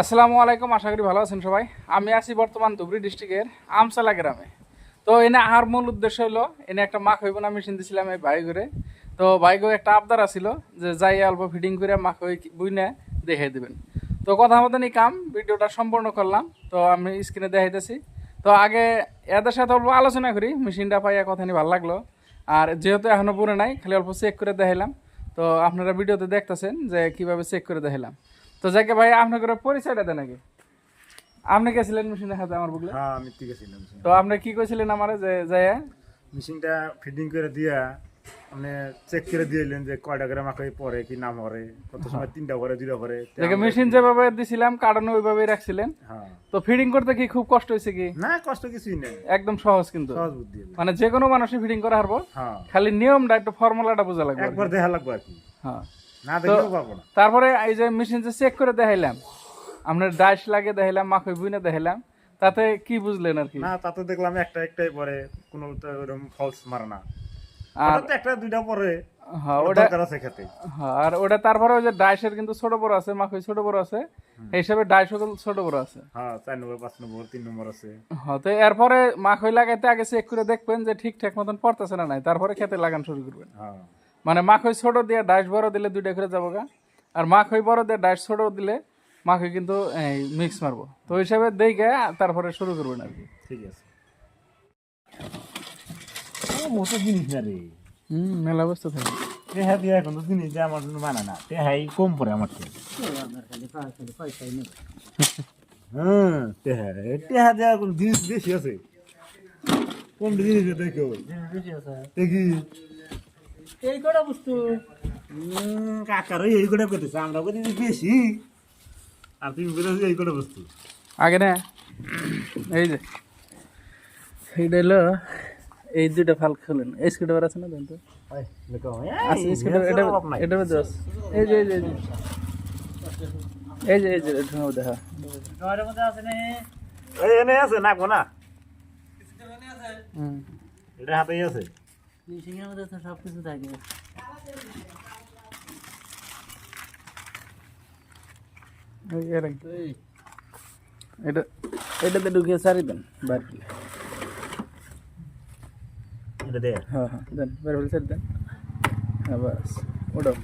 আসসালামু আলাইকুম, আশা করি ভালো আছেন সবাই। আমি আছি বর্তমান ধুবড়ি ডিস্ট্রিক্টের আমসালা গ্রামে। তো এনে আহার মূল উদ্দেশ্য হলো এনে একটা মাখ হইব না, মেশিন দিছিলাম এই ভাই করে তো ভাই করে একটা আবদার আছিল যে যাই অল্প ফিডিং করে মাখ হই বুইনে দেখাই দেবেন। তো কথা মতনই কাম, ভিডিওটা সম্পূর্ণ করলাম, তো আমি স্ক্রিনে দেখাইতেছি। তো আগে এদের সাথে অল্প আলোচনা করি, মেশিনটা পাইয়া কথা নিয়ে ভালো লাগল। আর যেহেতু এখনও পুরো নাই, খালি অল্প চেক করে দেখাইলাম। তো আপনারা ভিডিওতে দেখতেছেন যে কীভাবে চেক করে দেখাইলাম। তো যাকে ভাই আপনাকে পরিচয়টা দেন আগে। আপনি গেছিলেন মেশিনের হাতে আমার বুকলে হ্যাঁ আমি ঠিক আছে তো আপনি কি কইছিলেন আমারে যে যায় মেশিনটা ফিটিং করে দিয়া আপনি চেক করে দিয়েলেন যে কয়টা করে মাকে পরে কি না পরে কত সময় তিনটা করে দুইটা করে দেখে মেশিন যেভাবে দিছিলাম কারণ ওইভাবেই রাখছিলেন। হ্যাঁ। তো ফিডিং করতে কি খুব কষ্ট হয়েছে কি? না কষ্ট কিছুই নেই। একদম সহজ কিন্তু। সহজ বুদ্ধি মানে যে কোনো মানুষই ফিডিং করা হারবো হ্যাঁ। খালি নিয়মটা একটু ফর্মুলাটা বোঝা লাগবে একবার দেখা লাগবে আর কি। হ্যাঁ। না দেখলেও পারব না। তারপরে এই যে মেশিন যে চেক করে দেখাইলাম আপনার ডাইস লাগে দেখাইলাম মাখই বুইনে দেখাইলাম তাতে কি বুঝলেন আর কি? না তাতে দেখলাম একটা একটাই পরে কোনো তো ওরকম ফলস মারে না। আর একটা দুইটা পরে হ্যাঁ ওটা আছে খেতে। হ্যাঁ, আর ওটা তারপরে ওই যে ডাইসের কিন্তু ছোট বড় আছে মাখই ছোট বড় আছে এই হিসাবে কিন্তু ছোট বড় আছে। হ্যাঁ চার নম্বর পাঁচ নম্বর তিন নম্বর আছে। হ্যাঁ তো এরপরে মাখই লাগাইতে আগে চেক করে দেখবেন যে ঠিকঠাক মতন পড়তেছে না নাই তারপরে খেতে লাগান শুরু করবেন। হ্যাঁ। মানে মাখই ছোট দিয়ে ডাইস বড় দিলে দুইটা করে যাব গা। আর মাখই বড় দিয়ে ডাইস ছোট দিলে মাখই কিন্তু এই মিক্স মারবো। তো ওই হিসাবে দেই গে তারপরে শুরু করবেন আর কি। ঠিক আছে। মতো জিনিস না রে। হুম মেলা বস্তু থাকে। টেহা দিয়ে এখন তো জিনিস যে আমার জন্য মানে না। টেহাই কম পড়ে আমার থেকে। হ্যাঁ টেহা টেহা দেওয়া কোনো জিনিস বেশি আছে? কোন জিনিস দেখো দেখি। এই কটা বস্তু? কাকার এই করে করতেছে আমরা যে বেশি। আর তুমি বলেছ এই করে বস্তু। আগে না। এই যে। এইটা হলো এই দুইটা ফাল খুলেন। এই স্ক্রুড্রাইভার আছে না দেন তো? এটা এটার মধ্যে আছে এই যে এই যে এই যে। এই যে এটার মধ্যে মধ্যে আছে না? এই এনে আছে না। কোনা হুম। এটা হাতেই আছে। মিশিংয়ের মধ্যে তো সব কিছু থাকে। এটা এটাতে ঢুকিয়ে সারি দেন বাইরে ফেলে এটা দে হ্যাঁ হ্যাঁ দেন বাইরে ফেলে সারি দেন। হ্যাঁ বাস ওটাও।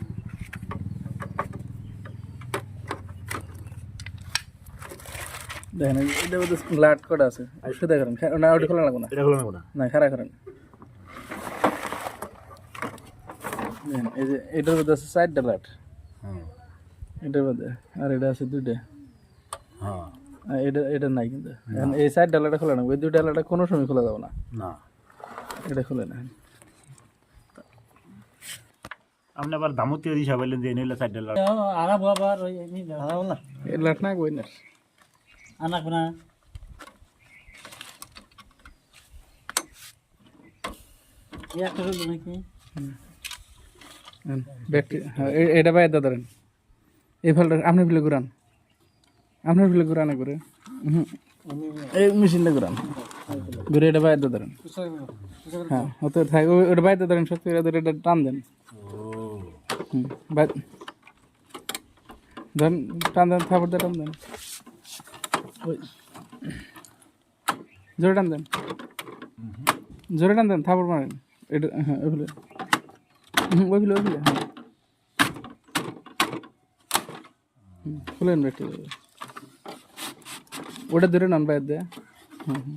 দেখেন এটা গ্লাট করা আছে শুধু করেন না ওটা খোলা লাগবে না। এটা হলো না? না খারাপ করেন দেখেন, এই যে এটার মধ্যে আছে চারটা লাট। হ্যাঁ এটার মধ্যে আর এটা আছে দুইটা। হ্যাঁ। এটা এটা নাই কিন্তু। এখন এই সাইড ডালাটা খোলা না ওই দুই ডালাটা কোনো সময় খোলা যাবে না। না। এটা খুলে না। আপনি আবার দামতি দিশা বললেন যে নিলে সাইড ডলার আরাম আবার ওই নি ভালো না। এই লাট না কই না। আনা কোনা এই একটা হলো নাকি? হ্যাঁ এ- এটা বাইরে দা ধরেন। এই ফলটা আপনি ফেলে ঘুরান। আপনি ফেলে ঘুরান করে হুম এই মেশিনটা ঘুরান। ঘুরে এটা বাইরে দা ধরেন। হ্যাঁ হতে থাক ওটা বাইরে ধরেন শক্তি করে ধরে এটা টান দেন। হুম ধরেন টান দেন থাপড় দিয়ে টান দেন। ওই জোরে টান দেন। জোরে টান দেন থাপড় মারেন। এটা হ্যাঁ ওই ফেলে হুম, ওই ফেলে ওই ফেলে হ্যাঁ হুম, খুলেন ব্যাগটা ওটা ধরে নান বাইর দেয়া হুম হুম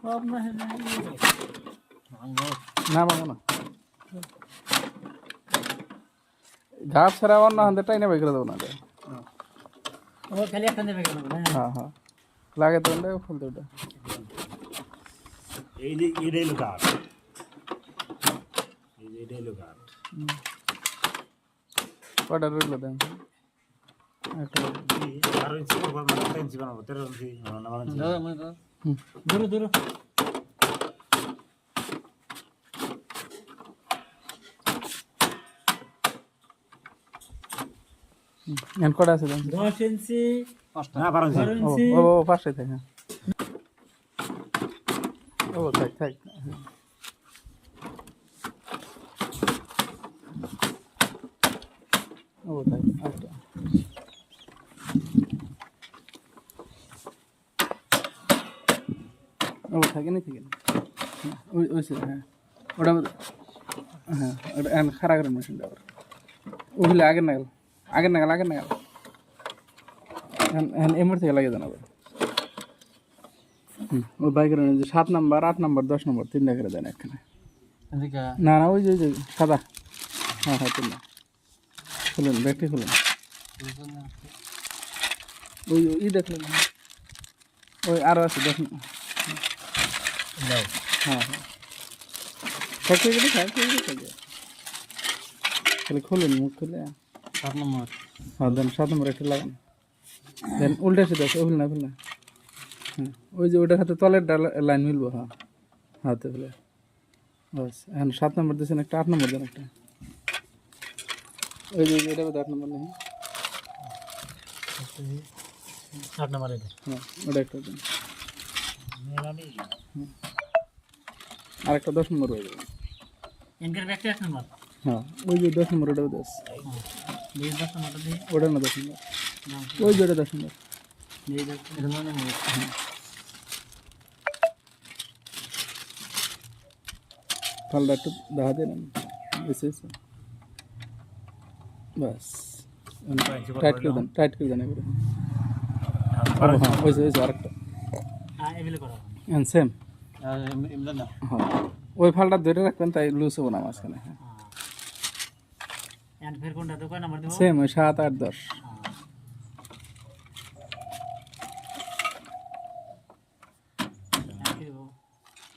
সব না হেলে না বাবা না ঘাট ছাড়া অন্য হাতে টাইনে বাই করে দেবো না এটা। ও খালি একটা দেবে কেন না হ্যাঁ হ্যাঁ লাগে তো ওটা খুলতে ওটা এই যে এটাই হলো কাঠ এই যে এটাই হলো কাঠ কটা রইল দেন একটা বারো ইঞ্চি করব মানে কত ইঞ্চি বানাবো তেরো ইঞ্চি না বারো ইঞ্চি ধরো মনে ধরো হুম ধরো ধরো এখন কটা আছে দেন দশ ইঞ্চি না বারো ইঞ্চি বারো ও ইঞ্চি ও ও পাশে থাকে ও থাক থাক ও ভাই আরেকটা ও থাকে না থাকে না। হ্যাঁ, ওই ওই হ্যাঁ। ওটা হ্যাঁ ওটা খারাপ করেন মেশিনটা আবার উঠলে আগের নাগাল আগের নাগাল আগের নাগাল। এখন এমর থেকে লাগিয়ে দেন আবার। হুম ওই বাইকের যে সাত নাম্বার আট নাম্বার দশ নম্বর তিনটা করে দেন এখানে এদিকে না না ওই যে সাদা। হ্যাঁ হ্যাঁ তিনটা। খুলুন ব্যাগটি খুলুন। ওই ওই ই দেখলেন। ওই আরও আছে দেখুন। হ্যাঁ হ্যাঁ থাকতে গেলে থাকতে গেলে থাকে তাহলে খুলুন মুখ খুলে সাত নম্বর হ্যাঁ দেন সাত নম্বর একটা লাগান দেন উল্টে এসে দেখো ভুল না ভুল না হ্যাঁ ওই যে ওটার হাতে তলের লাইন মিলবো হ্যাঁ হাতে ফেলে বাস এখন সাত নম্বর দিয়েছেন একটা আট নম্বর দেন একটা ওই যে ওই যে এটা বোধহয় আট নম্বর নেই সাত নম্বর এটা হ্যাঁ ওটা একটা দেন আরেকটা দশ নম্বর হয়ে যাবে। এনকার ব্যাগটা এক নম্বর? হ্যাঁ ওই যে দশ নম্বর ওটা দশ। ওটা না দশ নম্বর। ওই যে ওটা দশ নম্বর। পাল্টা একটু দেখা দেন এসে এসে। বাস টাইট করে দেন টাইট করে দেন এবারে হ্যাঁ ওইসে ওইসে আরেকটা। হ্যাঁ এগুলো করা হ্যাঁ সেম ওই ফালটা ধরে রাখবেন তাই লুজ হব না মাঝখানে। হ্যাঁ। সেম ওই সাত আট দশ হ্যাঁ, কি দেবো?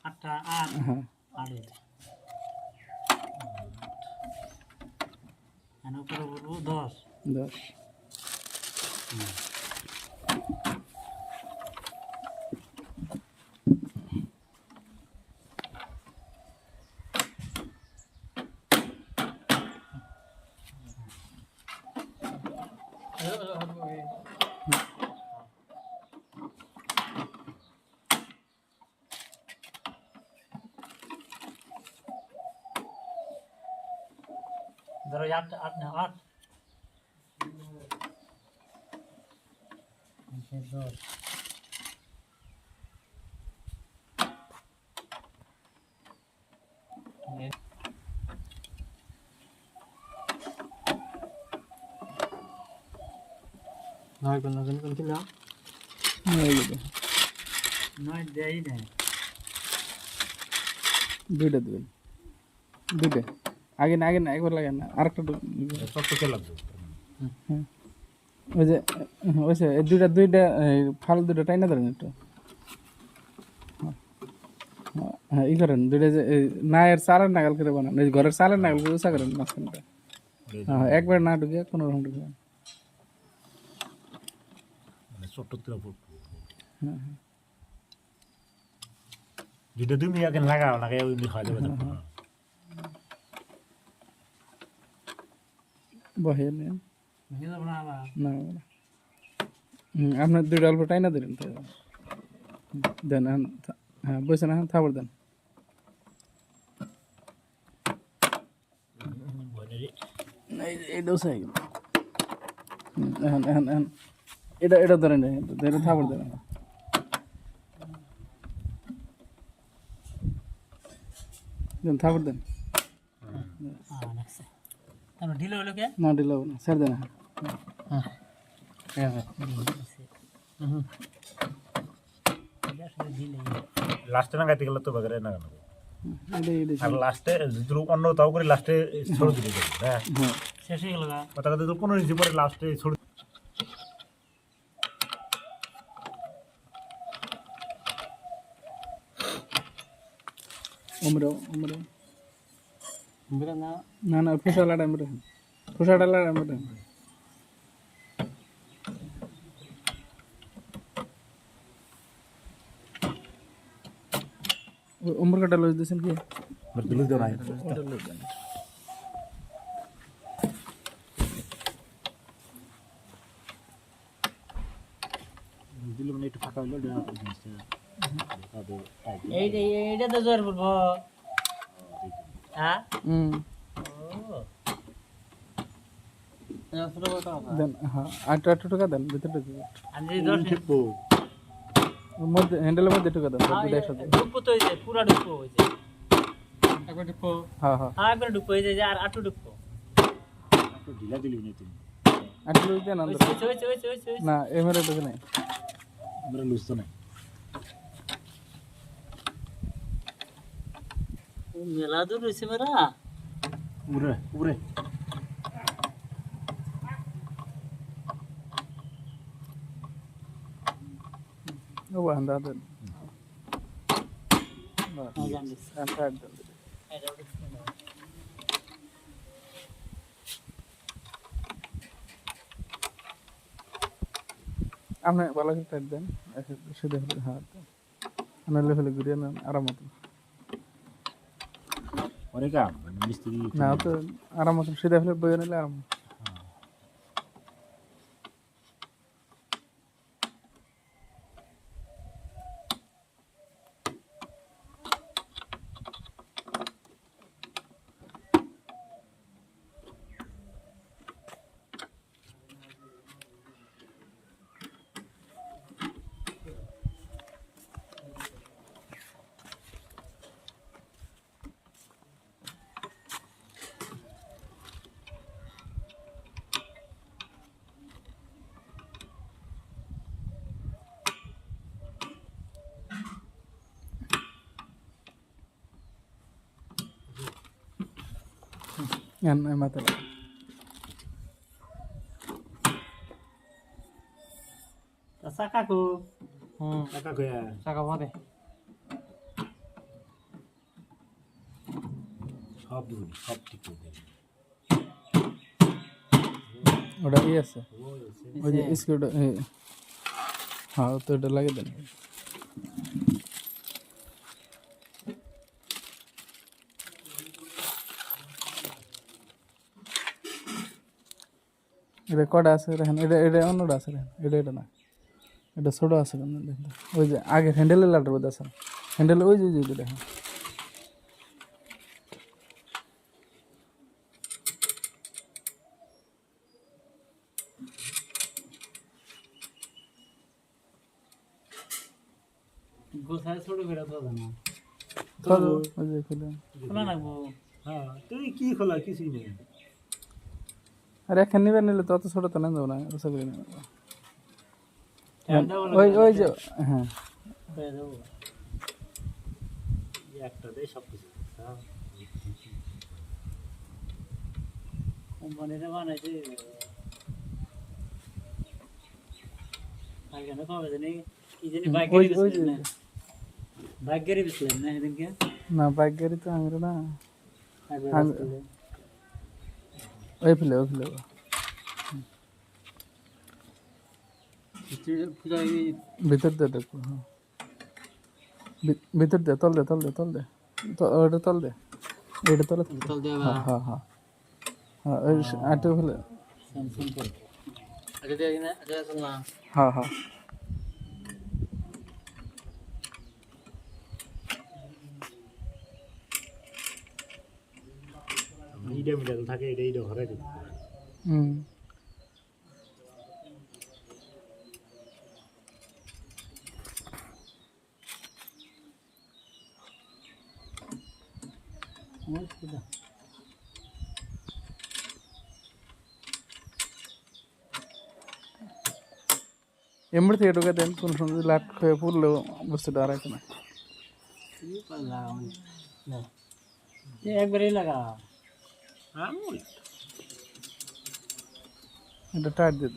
আটটা আট হ্যাঁ আট এটা এন্ড উপরে বলব দশ দশ ধরো আট আট না আট দশ নয় কোন কোন কোন ছিল এই যে নয় দেয় নেই দুইটা দেবেন দুইটা আগে না আগে না একবার লাগে না আরেকটা ঢুক- হ্যাঁ ওই যে হ্যাঁ, ওই যে দুইটা দুইটা ফাল দুইটা টাইনা ধরেন একটু। হ্যাঁ, হ্যাঁ, হ্যাঁ ই করেন দুইটা যে নায়ের চালের নাগাল করে বানান এই ঘরের চালের নাগাল করে উঁচা করেন মাঝখানটা। হ্যাঁ একবার না ঢুকে কোনো রকম ঢুকে। যেটা তুমি আগে লাগাও লাগাই ওই হয় বহে না। আপনার দুইটা অল্প টাইনা দিলেন তো। দেন হ্যাঁ বসে না থাপড় দেন। এই দোষা হয়ে গেল। হুম, এখন এখন এখন। এটা এটা ধরেন এটা দেন। দেন দেন। হ্যাঁ তাহলে ঢিলে হলো কে? না দিলেও না ছেড়ে দেন এখন। ঠিক আছে। ঢিলে লাস্টে না গাইতে গেলে তো বাজারে না গানো হুম, আর লাস্টে যদি অন্য তাও করে লাস্টে ছোট দিলে হ্যাঁ হ্যাঁ। শেষ হয়ে গেল গা। কথা কথা তো পনেরো ইঞ্চি পরে লাস্টে ছোট উমরো উমরো বুঝলেন না না না ফুসালাটা আমরা ফুসাডালা আমরা উমর কাটা লজ দিয়েছেন কি দিলে তো নাই দিলে মানে একটু ফাঁকা হলো জিনিসটা এইটা এইটা তো জোর বলব হ্যাঁ দেন হ্যাঁ আটটু আটটু টাকা দেন ভিতরে মধ্যে হ্যান্ডেলের মধ্যে দেন দুটো একসাথে। ডুবো তো হয়েছে পুরা ডুবো হয়েছে একবার ডুবো হ্যাঁ হ্যাঁ। হ্যাঁ একবার ডুবো হয়েছে যে আর আটু ডুবো একটু ঢিলা দিলি না তুমি দেন হয়েছে হয়েছে হয়েছে না নাই। আমরা লুজ তো নাই। মেলা দূর রয়েছে মেরা উড়ে উড়ে। ও দেন। হ্যাঁ না। আপনি ভালো করে টাইট দেন সেটা হলে হ্যাঁ নাহলে ফেলে ঘুরিয়ে নেন আরাম মতন অনেক মানে মিস্ত্রি না তো আরাম মতন সেটা ফেলে বইয়ে নিলে আরাম। Yan ay matala তা চাকাকু হুম টাকা কয়া চাকা পথে সব দিবি সব ঠিক করে দেবে ওটা ইয়ে আছে ওই যে স্ক্রুটা হ্যাঁ তো এটা লাগিয়ে দেন এটা কটা আছে দেখেন এটা এটা অন্যটা আছে দেখেন এটা এটা না। এটা ছোট আছে কেন দেখেন ওই যে আগে হ্যান্ডেলের লাটার মধ্যে আছে। হ্যান্ডেল ওই যে ওই যে দেখেন। গোসায় ছোট করে তো না। খুলে। লাগবো হ্যাঁ তুই কি খোলা? কিছুই নেই। আর এখন নিবে নিলে তো অত ছোট তো না যাব না ওসব করে নেব। ওই ওই যে হ্যাঁ। হয়ে একটা দেয় সব কিছু হ্যাঁ বানাইছে। আগে না কবে জানি কি জানি বাইক ওই গাড়ি ওই যে বেচলেন না বাইক গাড়ি না বাইক তো আমি না একবার আমি- বেচলেন। ওই ফেলে ওই ফেলে ভিতরে পুরো এই ভিতর দিয়ে দেখো হ্যাঁ ভি- ভিতর দে তল দে তল দে তল দে তো- ওটা তল দে এটা তলে তল দে। তল দিয়ে হ্যাঁ হ্যাঁ হ্যাঁ হ্যাঁ ওই আটে ফেলে স্যামসাং করে আগে দিয়ে না আগে আসল না হ্যাঁ হ্যাঁ এইটা মিটার থাকে এটা এইটা ঘরে দিবি। হুম। ওই পুরো এমনি থেকে ঢুকে দেন কোন সময় যদি লাট খেয়ে পড়লেও বস্তুটা আর না। কি পালা না। একবারই লাগা এটা টাইট দিয়ে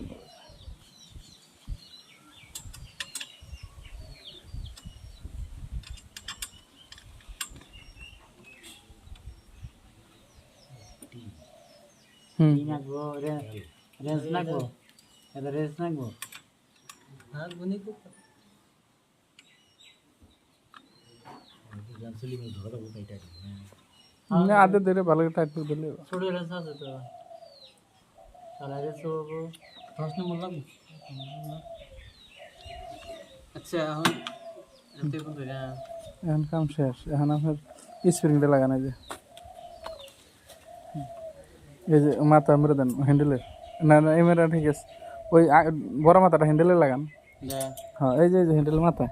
নাগবো রেঞ্জ নাগবো এটা রেঞ্জ নাগবো হ্যাঁ গুনি কো জানছিলি ধরে দেবো এইটা দিবি না আদে ধরে ভালো করে টাইট করে দিলে ছোট রেঞ্জ আছে তো। তাহলে দশ নম্বর লাগবে? আচ্ছা এখন এখন কাম শেষ। এখন আপনার স্প্রিংটা লাগানো যে। এই যে মাথা মেরে দেন হ্যান্ডেলের না না এমএরা ঠিক আছে। ওই বড় মাথাটা হ্যান্ডেলে লাগান। হ্যাঁ এই যে হ্যান্ডেলের মাথা।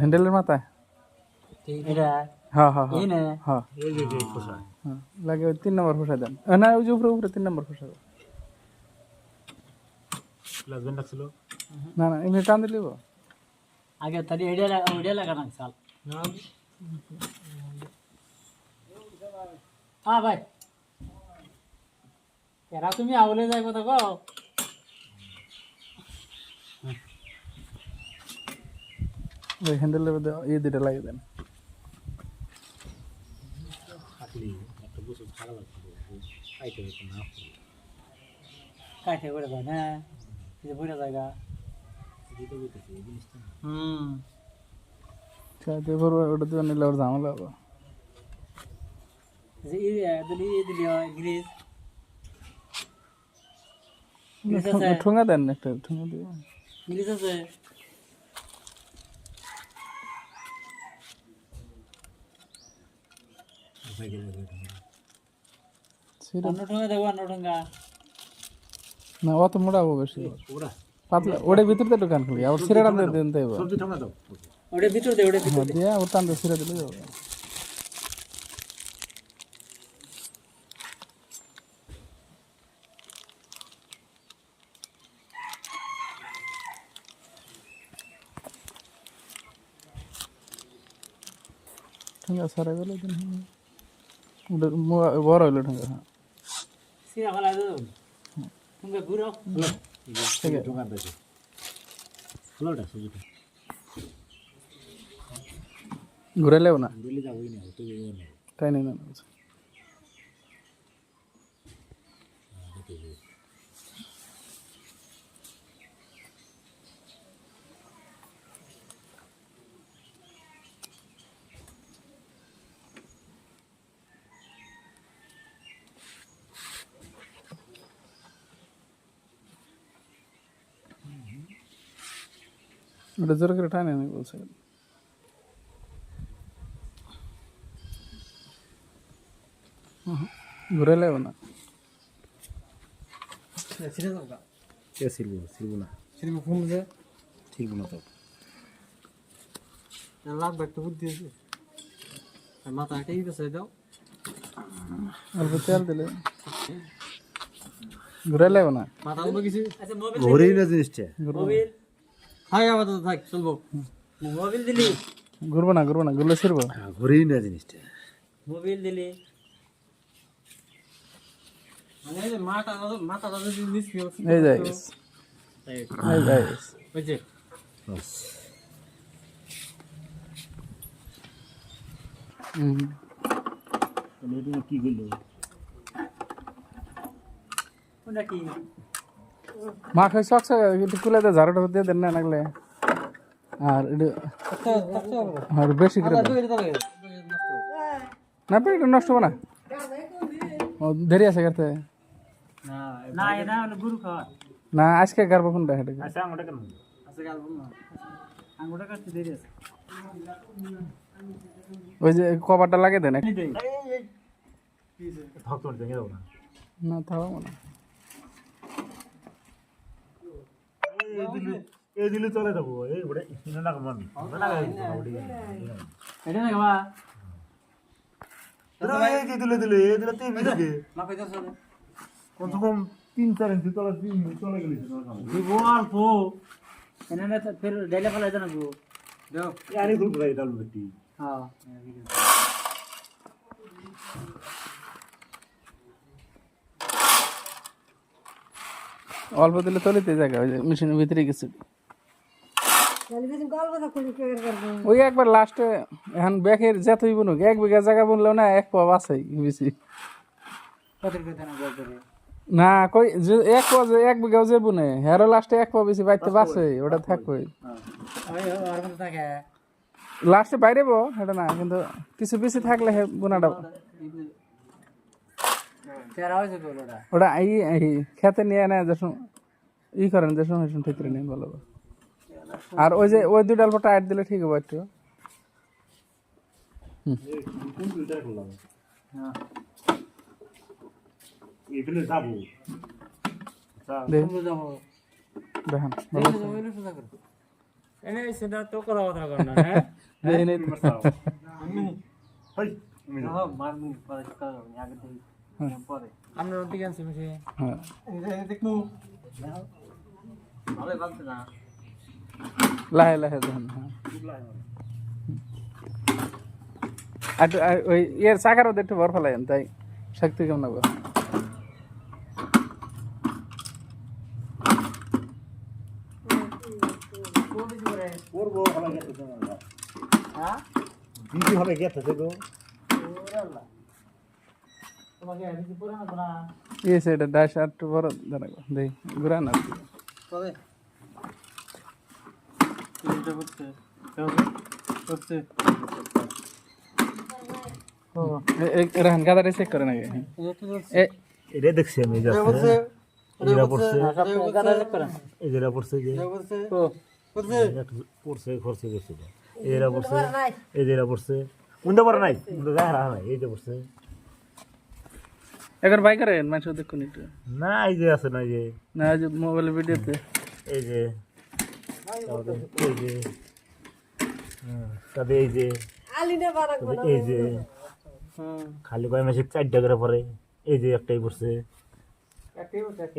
হ্যান্ডেলের মাথা এটা হ্যাঁ হ্যাঁ হ্যাঁ লাগে তিন নম্বর ফসা দেন। না ওই যে উপরে উপরে তিন নম্বর ফসা দেন। না না এমনি টান দিলিব আগে হ্যাঁ ভাই। এরা তুমি আউলে যাই কথা কো ওই হ্যান্ডেলের ইয়ে দুটো লাগিয়ে দেন। থাকলি একটা বছর খারাপ লাগছিল খাইতে হতো না কাঠে করে দেয় না এই যে বইটা জায়গা দিতে দিতেছে এই জিনিসটা হুম চাইতে পর ওটা দিয়ে নিলে ওর ঝামেলা হবে এই যে এই দিলি এই দিলি গ্রিজ গ্রিজ আছে ঠুঙ্গা দেন একটা ঠুঙ্গা দিয়ে গ্রিজ আছে হয়ে গেলে সেটা অন্য ঠোঙ্গা দেখো অন্য ঠোঙ্গা না অত মোটা হবে বেশি। পাতলা ওটা ভিতরতে দোকান খুলি আবার সিরা টান দিয়ে দিন দেবো সবজি ওটা ভিতর দে ওটা ভিতর হ্যাঁ দিয়ে সিরা দিলে যাবে দিন মোয়া- বড় হইল ঠুঙ্গা হ্যাঁ। ঘুরো ঠিক আছে। হলোটা সবজিটা ঘুরে লেও না? দিল্লি যাবোই না তুই তাই না না। ওটা জোর করে টানে আমি বলছি ঘুরে লেও না সিলবো সিলবো না সিরা ফোন দে সিলবো না তো লাগবে একটু বুদ্ধি আছে মাথা এটাই বেসে দাও অল্প তেল দিলে ঘুরে লেও না মাথা কিছু না জিনিসটা মোবাইল হাই আপাতত থাক চলবো। মোবাইল দিলি? ঘুরবো না ঘুরবো না ঘুরলে না জিনিসটা। মোবাইল দিলি? মানে এই মাথা মাথা যদি মিস যাই এই যাই ওই যে। কি করল ওটা কি? মা খাই শখ একটু কুলে দিয়ে ঝাড়ুটা দিয়ে দেন না লাগলে আর আর বেশি করে না পেট নষ্ট হবে না। ও দেরি আছে করতে না এটা হলো গুরু খাওয়া না আজকে গারবো কোনটা হেঁটে আচ্ছা ওটা কেন আজকে গাল না আঙ্গুটা কাটতে দেরি আছে। ওই যে কভারটা লাগিয়ে দেন না। থাকব না এই দিলে চলে যাব। এই ওটা ইনো না কমান না এটা এই দিলে দিলে এই দিলে তিন মিনিট মা কই চলে কমসে কম তিন চার ইঞ্চি চলে তিন চলে গেলি। দিব অল্প এনে না ফের ডাইলে ফেলা জানা গো আরে গাই বেটি। হ্যাঁ। অল্প দিলে তলিতে জায়গা ওই যে মেশিনের ভিতরে কিছু ওই একবার লাস্টে এখন ব্যাগের যেত হইব না এক বিঘা জায়গা বললেও না এক পাওয়া আছে বেশি না কই যে এক যে এক বিঘাও যে বুনে হেরো লাস্টে এক পাওয়া বেশি বাইতে বাসে ওটা থাকবে লাস্টে বাইরে বো এটা না কিন্তু কিছু বেশি থাকলে হে বোনাটা ওটা? ওটা এই খেতে নিয়ে নেয় যখন ই করেন যখন হেসুন ঠিকরে নেন ভালো হবে। আর ওই যে ওই দুই ডালপটা আট দিলে ঠিক হবে একটু। হ্যাঁ। দেখেন দেখেন হ্যাঁ। দেখেন আমরা ওদিকে আনছি মিশে হ্যাঁ। দেখমু। ভালো ভাবছে না। লাহে লাহে দেখেন হ্যাঁ। আর ওই ইয়ের চাকার ওদের একটু ফেলাইন তাই শক্তি কেমন দিদি তো। এটা চেক করে নাকি? এটা তো এ এটা দেখছি আমি এরা পড়ছে। গাদা চেক করেন। এই যেটা পড়ছে যে। ও। পড়ছে খরচে গেছে পড়ছে। পড়ছে উন্দা পড়ে নাই উন্দা যায় রাখা নাই এই যে পড়ছে। এখন বাই করেন মানুষ দেখুন একটু। না এই যে আছে না যে। না ওই যে মোবাইলে ভিডিওতে। এই যে। এই যে। হুম, তবে এই যে। এই যে। খালি কয় মাসে চারটা করে পরে। এই যে একটাই পড়ছে।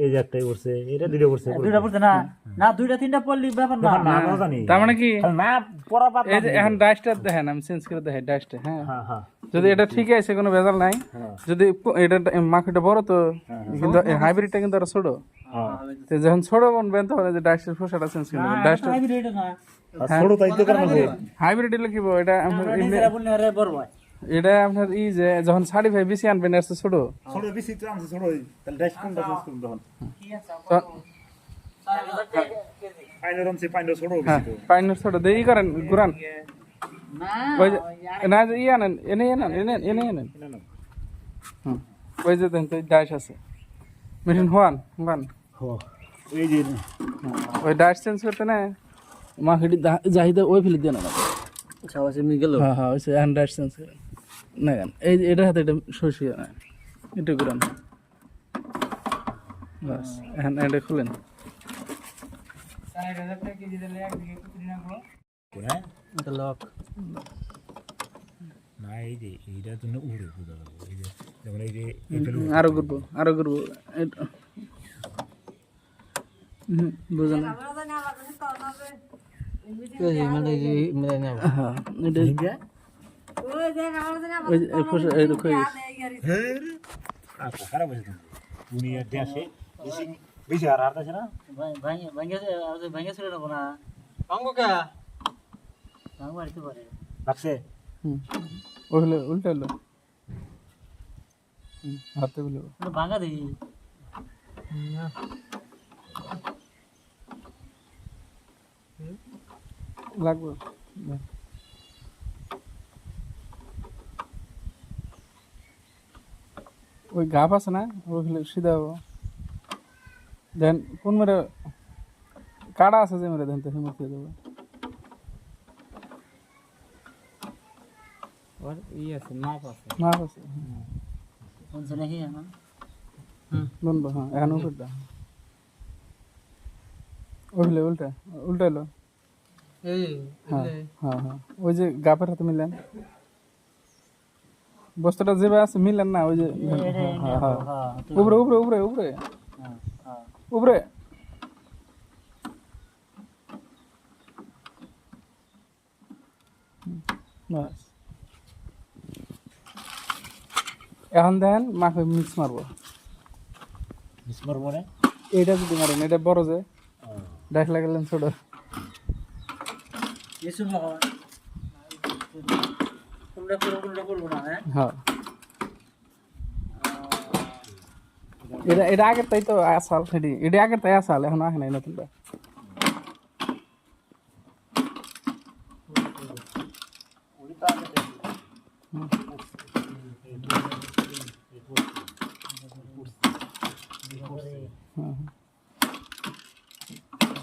এই যে একটাই পড়ছে এটা দুটো পড়ছে দুইটা পড়ছে না। না দুইটা তিনটা পড়লি ব্যাপার না। না জানি। তার মানে কি? না পড়া পাত এই যে এখন ডাস্টটা দেখেন আমি চেঞ্জ করে দেখাই ডাস্টে হ্যাঁ। হ্যাঁ হ্যাঁ। যদি এটা ঠিক আছে কোনো ভেজাল নাই। হ্যাঁ। যদি এটা মাখিটা বড় তো কিন্তু হাইব্রিডটা কিন্তু আরও ছোট। হ্যাঁ। তো যখন ছোট বনবেন তখন যে ডাস্টের ফোসাটা চেঞ্জ করে নেবেন ডাস্ট এটা না ছোট তাই তো কারণ হাইব্রিড হলে কি বলব, এটা আপনার বললে আরে বড় ভাই এটা আপনার ই যে যখন সাড়ি ভাই বেশি আনবেন চেয়ে ছোট। ছোট বেশি তো আমি ছোট তাহলে ড্যাশ কোনটা চেঞ্জ করুন তখন? পাইনের অংশে পাইনের ছোট হ্যাঁ পাইনের ছোট দিয়ে ই করেন ঘুরান। না ই আনেন এনে আনেন এনে এনে আনেন হুম। ওই যে দেন তো ডাইস আছে। মেশিন হওয়ান হওয়ান এই যে ওই ডাইস চেঞ্জ করতে না মাখিটি জাহিদা ওই ফেলে দিয়ে না সবাই মি গেল হ্যাঁ হ্যাঁ ওই সে হ্যান্ড ডাইস চেঞ্জ করেন না কেন এই যে এটার হাতে এটা সরিয়ে না এটা ঘুরান বাস এখন এটা খুলেন। লক না এই যে এইটা জন্য উড়ে বুঝা গেল এই যে যেমন এই যে আরও ঘুরবো আরও এটা মানে মানে না হ্যাঁ উল্টা হলো। হুম, হাতে গুলো ভাঙা দেই লাগবে। ওই গাপ আছে না ওইগুলো সিধা হবো দেন কোন মেরে কাটা আছে যে মেরে দেন তো হিমত দিয়ে দেবো और ये আছে মাপ আছে মাপ আছে কোন সে নাকি না বলবো হ্যাঁ এখন উপরটা ওইগুলো উল্টা উল্টা এলো এই হ্যাঁ হ্যাঁ হ্যাঁ ওই যে গাপের হাতে মিলেন বস্তাটা যেভাবে আছে মিলেন না ওই যে উপরে উপরে উপরে উপরে। হ্যাঁ হ্যাঁ। উপরে। এখন দেখেন মাকে মিক্স মারবো। মিসমার মনে? এইটা যদি মারেন এটা বড় যে। ডাক লাগালেন ছোট। কিছু না হয় তোমরা পুরো পুরো করব না হ্যাঁ? হ্যাঁ। এটা এটা আগের তাই তো আসাল সেটি এটা আগের তাই আসাল এখন আসে নাই নতুনটা।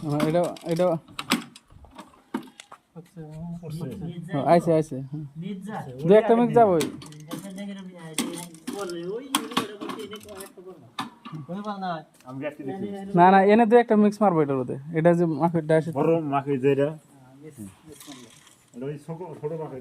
হ্যাঁ, এটা এটা হ্যাঁ, আইছে। হ্যাঁ। দু একটা মিনিট যাব দেখে দেখে বলে ওই এটা করতে এটা একটা করব কই পাল না না না এনে তো একটা মিক্স মারবো এটার মধ্যে এটা যে আসে বড় মাকে যেটা এটা ছোট ছোট মাকে